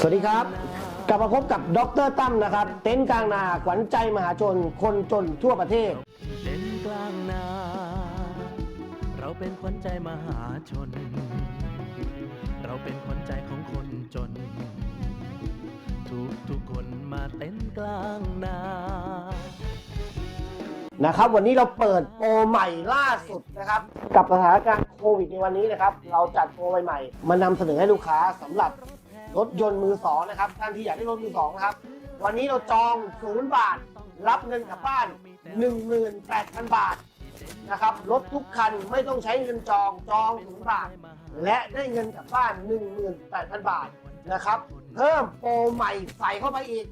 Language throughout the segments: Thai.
สวัสดีครับ กลับมาพบกับดรตั้มนะครับ เต็นท์กลางนาขวัญใจมหาชนคนจนทั่วประเทศ เด่นกลางนา เราเป็นขวัญใจมหาชน เราเป็นขวัญใจของคนจน ทุกทุกๆคนมาเต้นกลางนา นะครับวันนี้เราเปิดโปรใหม่ล่าสุดนะครับ กับสถานการณ์โควิดในวันนี้นะครับ เราจัดโปรใหม่ๆมานำเสนอให้ลูกค้าสำหรับ รถยนต์มือสองนะครับท่านที่อยากได้รถมือสองนะครับ วันนี้เราจองศูนย์บาท รับเงินกลับบ้าน 18,000 บาทนะครับรถทุกคันไม่ต้องใช้เงินจองจองศูนย์บาท และได้เงินกลับบ้าน 18,000 บาทนะครับ เพิ่มโปรใหม่ใส่เข้าไปอีก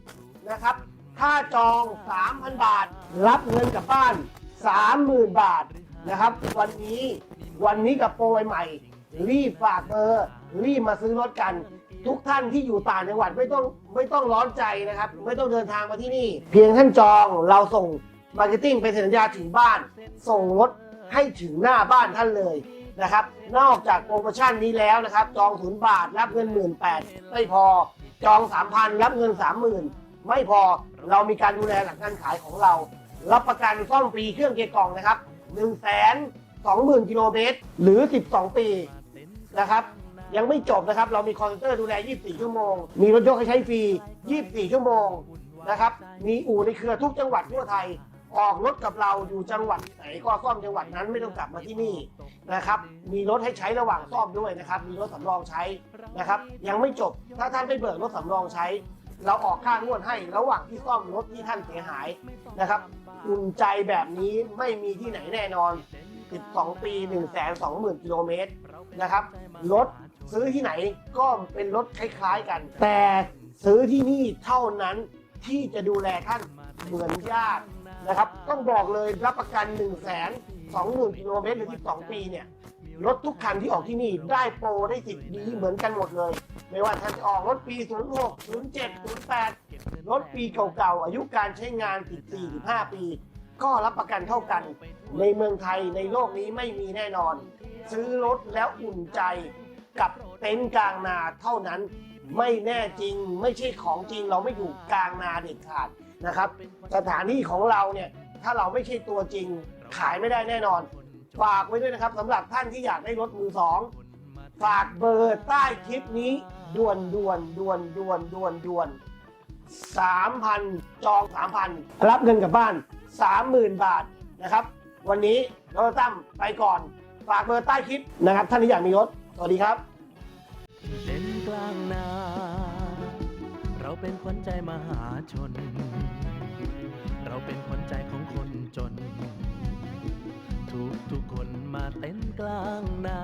นะครับถ้าจอง 3,000 บาท รับเงินกลับบ้าน 30,000 บาทนะครับ วันนี้วันนี้กับโปรใหม่รีบฝากเบอร์รีบมาซื้อรถกัน ทุกท่านที่อยู่ต่างจังหวัดไม่ต้องไม่ต้องร้อนใจนะครับ ไม่ต้องเดินทางมาที่นี่ เพียงท่านจองเราส่งมาร์เก็ตติ้งเป็นสัญญาถึงบ้าน ส่งรถให้ถึงหน้าบ้านท่านเลยนะครับ นอกจากโปรโมชั่นนี้แล้วนะครับ จองศูนย์บาทรับเงินหมื่นแปดไม่พอจองสามพันรับเงินสามหมื่นไม่พอเรามีการดูแลหลังการขายของเรา รับประกันซ่อมฟรีเครื่องเกียร์กล่องนะครับ1นึ่งแสนสองหมื่นกิโลเมตรหรือ12ปีนะครับ ยังไม่จบนะครับ เรามีคอนเซนเตอร์ดูแล 24 ชั่วโมง มีรถยกให้ใช้ฟรี 24 ชั่วโมงนะครับ มีอู่ในเครือทุกจังหวัดทั่วไทย ออกรถกับเราอยู่จังหวัดไหนก็ซ่อมจังหวัดนั้นไม่ต้องกลับมาที่นี่นะครับ มีรถให้ใช้ระหว่างซ่อมด้วยนะครับ มีรถสำรองใช้นะครับ ยังไม่จบ ถ้าท่านไม่เบิกรถสำรองใช้ เราออกค่างวดให้ระหว่างที่ซ่อมรถที่ท่านเสียหายนะครับ อุ่นใจแบบนี้ไม่มีที่ไหนแน่นอน 12 ปี 1 2 0 0 0 0 กิโลเมตรนะครับ รถ ซื้อที่ไหนก็เป็นรถคล้ายๆกัน แต่ซื้อที่นี่เท่านั้นที่จะดูแลท่านเหมือนญาตินะครับ ต้องบอกเลยรับประกัน1 2 0 0 0 0กิโลเมตรหรือ12 ปีเนี่ยรถทุกคันที่ออกที่นี่ได้โปรได้สิทธิ์ดีเหมือนกันหมดเลย ไม่ว่าท่านจะออกรถปี 06 07 08 รถปีเก่าๆ อายุการใช้งาน 14 15 ปี ก็รับประกันเท่ากัน ในเมืองไทยในโลกนี้ไม่มีแน่นอน ซื้อรถแล้วอุ่นใจ กับเต็นท์กลางนาเท่านั้น ไม่แน่จริงไม่ใช่ของจริงเราไม่อยู่กลางนาเด็ดขาดนะครับ สถานที่ของเราเนี่ยถ้าเราไม่ใช่ตัวจริงขายไม่ได้แน่นอน ฝากไว้ด้วยนะครับสำหรับท่านที่อยากได้รถมือสองฝากเบอร์ใต้คลิปนี้ด่วนด่วนด่วนด่วนด่วนด่วนสามพันจองสามพันรับเงินกลับบ้านสามหมื่นบาทนะครับ วันนี้เราตั้มไปก่อน ฝากเบอร์ใต้คลิปนะครับ ท่านที่อยากมีรถ สวัสดีครับเด่นกลางนา เราเป็นขวัญใจมหาชน เราเป็นขวัญใจของคนจน ทุกทุกคนมาเต้นกลางนา